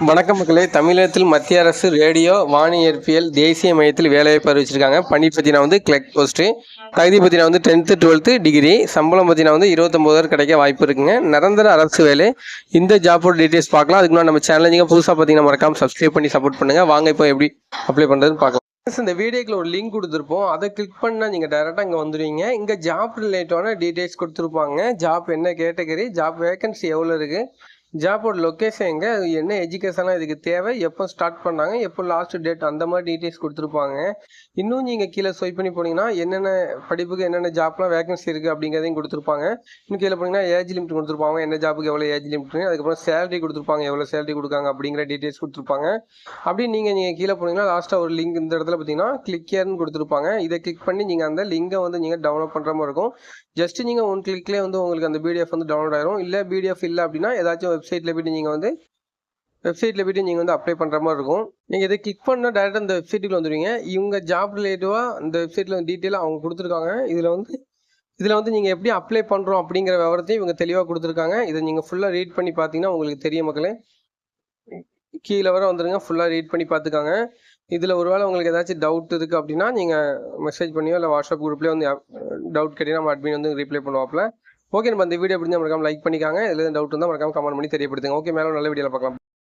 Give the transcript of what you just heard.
வணக்கம் மக்களே. தமிழகத்தில் மத்திய அரசு ரேடியோ வானியற்பியல் தேசிய மையத்தில் வேலைவாய்ப்பு அறிவிச்சிருக்காங்க. பணி பற்றினா வந்து கிளக் போஸ்ட்டு தகுதி பற்றினா வந்து டென்த்து டுவெல்த்து டிகிரி சம்பளம் பற்றினா வந்து இருபத்தொம்போதாயிரம் கிடைக்க வாய்ப்பு இருக்குங்க. நிரந்தர அரசு வேலை. இந்த ஜாப்போட டீட்டெயில்ஸ் பார்க்கலாம். அதுக்கு முன்னாடி நம்ம சேனலிங்க புதுசாக பார்த்தீங்கன்னா மறக்காம சப்ஸ்கிரைப் பண்ணி சப்போர்ட் பண்ணுங்கள் வாங்க இப்போ எப்படி அப்ளை பண்ணுறதுன்னு பார்க்கலாம். இந்த வீடியோக்குள்ள ஒரு லிங்க் கொடுத்துருப்போம். அதை கிளிக் பண்ணால் நீங்கள் டேரெக்டாக இங்கே வந்துடுவீங்க இங்கே ஜாப் ரிலேட்டடான டீட்டெயில்ஸ் கொடுத்துருப்பாங்க. ஜாப் என்ன கேட்டகரி ஜாப் வேகன்சி எவ்வளோ இருக்குது ஜாப்போட லொக்கேஷன் எங்கே? என்ன எஜுகேஷனாக இதுக்கு தேவை? எப்போ ஸ்டார்ட் பண்ணாங்க? எப்போ லாஸ்ட் டேட் அந்த மாதிரி டீட்டெயில்ஸ் கொடுத்துருப்பாங்க. இன்னும் நீங்கள் கீழே ஸ்வைப் பண்ணி போனீங்கன்னா என்னென்ன படிப்புக்கு என்னென்ன ஜாப்லாம் வேகன்சி இருக்குது அப்படிங்கிறதையும் கொடுத்துருப்பாங்க. இன்னும் கீழே போனீங்கன்னா ஏஜ் லிமிட் கொடுத்துருப்பாங்க. என்ன ஜாப்புக்கு எவ்வளோ ஏஜ் லிமிட் அதுக்கப்புறம் சேலரி கொடுத்துருப்பாங்க. எவ்வளோ சேலரி கொடுக்காங்க அப்படிங்கிற டீட்டெயில்ஸ் கொடுத்துருப்பாங்க. அப்படி நீங்கள் நீங்கள் கீழே போனீங்கன்னா லாஸ்ட்டாக ஒரு லிங்க் இந்த இடத்துல பார்த்தீங்கன்னா கிளிக் கொடுத்துருப்பாங்க. இதை கிளிக் பண்ணி நீங்கள் அந்த லிங்கை வந்து நீங்கள் டவுன்லோட் பண்ணுற மாதிரி இருக்கும். ஜஸ்ட் நீங்கள் ஒன் கிளிக்லேயே வந்து உங்களுக்கு அந்த பிடிஎஃப் வந்து டவுன்லோட் ஆயிரும். இல்லை பிடிஎஃப் இல்லை அப்படின்னா ஏதாச்சும் வெப்சைட்டில் போய்ட்டு நீங்கள் வந்து வெப்சைட்டில் போய்ட்டு நீங்கள் வந்து அப்ளை பண்ணுற மாதிரி இருக்கும். நீங்கள் இதை கிளிக் பண்ணால் டேரெக்டாக இந்த வெப்சைட்டுக்கு வந்துடுவீங்க இவங்க ஜாப் ரிலேட்டிவாக இந்த வெப்சைட்டில் வந்து டீட்டெயிலாக அவங்க கொடுத்துருக்காங்க. இதில் வந்து இதில் வந்து நீங்கள் எப்படி அப்ளை பண்ணுறோம் அப்படிங்கிற விவரத்தையும் இவங்க தெளிவாக கொடுத்துருக்காங்க. இதை நீங்கள் ஃபுல்லாக ரீட் பண்ணி பார்த்தீங்கன்னா உங்களுக்கு தெரியும் மக்களே. கீழே வர வந்துடுங்க ஃபுல்லாக ரீட் பண்ணி பார்த்துக்காங்க. இதில் ஒருவேளை உங்களுக்கு ஏதாச்சும் டவுட் இருக்குது அப்படின்னா நீங்கள் மெசேஜ் பண்ணியோ இல்லை வாட்ஸ்அப் குரூப்லேயே வந்து டவுட் கேட்டீங்கன்னா நம்ம அட்மின் வந்து ரிப்ளை பண்ணுவாப்பில். ஓகே நம்ம இந்த வீடியோ பிடிச்சா மறக்காம லைக் பண்ணிக்காங்க. இதில் டவுட் இருந்தால் மறக்காம கமெண்ட் பண்ணி தெரியப்படுத்துங்க. ஓகே மேலே நல்ல வீடியோவில் பார்க்கலாம்.